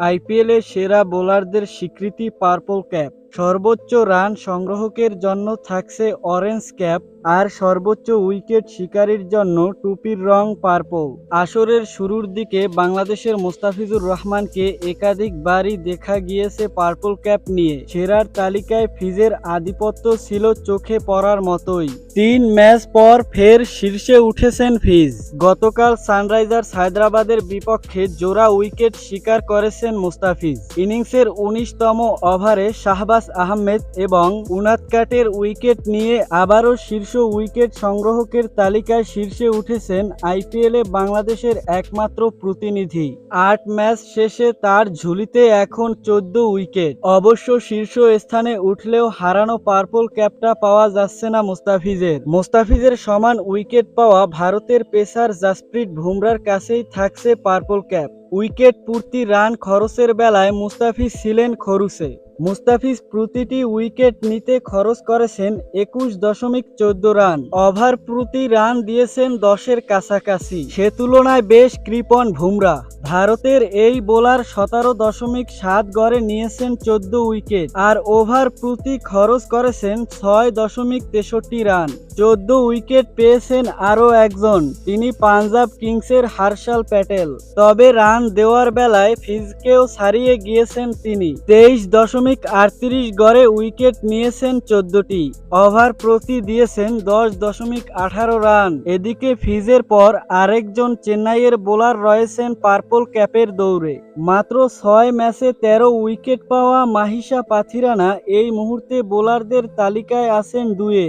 আইপিএলে সেরা বোলারদের স্বীকৃতি পার্পল ক্যাপ। সর্বোচ্চ রান সংগ্রহকের জন্য থাকছে অরেঞ্জ ক্যাপ। আর সর্বোচ্চ উইকেট শিকারীর জন্য টুপির রং পার্পল। আসরের শুরুর দিকে বাংলাদেশের মোস্তাফিজুর রহমানকে একাধিকবারই দেখা গিয়েছে পার্পল ক্যাপ নিয়ে। সেরার তালিকায় ফিজের আধিপত্য ছিল চোখে পড়ার মতোই। তিন ম্যাচ পর ফের শীর্ষে উঠেছেন ফিজ। গতকাল সানরাইজার্স হায়দ্রাবাদের বিপক্ষে জোড়া উইকেট শিকার করেছেন মুস্তাফিজ। ইনিংসের উনিশতম ওভারে শাহবাজ আহমেদ এবং উনাদকাটের উইকেট নিয়ে আবারও শীর্ষ উইকেট সংগ্রহকের তালিকায় শীর্ষে উঠেছেন আইপিএলে বাংলাদেশের একমাত্র প্রতিনিধি। আট ম্যাচ শেষে তার ঝুলিতে এখন চোদ্দ উইকেট। অবশ্য শীর্ষ স্থানে উঠলেও হারানো পার্পল ক্যাপটা পাওয়া যাচ্ছে না মুস্তাফিজের। মুস্তাফিজের সমান উইকেট পাওয়া ভারতের পেসার জাসপ্রিট বুমরার কাছেই থাকছে পার্পল ক্যাপ। উইকেট পূর্তি রান খরচের বেলায় মুস্তাফিজ ছিলেন খরুসে মুস্তাফিজ প্রতিটি উইকেট নিতে খরচ করেছেন একুশ দশমিক চোদ্দ রান। ওভার প্রতি রান দিয়েছেন দশের কাছাকাছি। সে তুলনায় বেশ কৃপন ভুমরা ভারতের এই বোলার সতেরো দশমিক সাত গড়ে নিয়েছেন চোদ্দ উইকেট আর ওভার প্রতি খরচ করেছেন ছয় দশমিক তেষট্টি রান। চোদ্দ উইকেট পেয়েছেন আরও একজন, তিনি পাঞ্জাব কিংসের হার্শাল প্যাটেল। তবে রান দেওয়ার বেলায় ফিজকেও ছাড়িয়ে গিয়েছেন তিনি। তেইশ দশমিক আটত্রিশ গড়ে উইকেট নিয়েছেন চোদ্দটি। ওভার প্রতি দিয়েছেন দশ দশমিক আঠারো রান। এদিকে ফিজের পর আরেকজন চেন্নাইয়ের বোলার রয়েছেন পার্পল ক্যাপের দৌড়ে। মাত্র ছয় ম্যাচে তেরো উইকেট পাওয়া মাহিসা পাথিরানা এই মুহূর্তে বোলারদের তালিকায় আছেন দুয়ে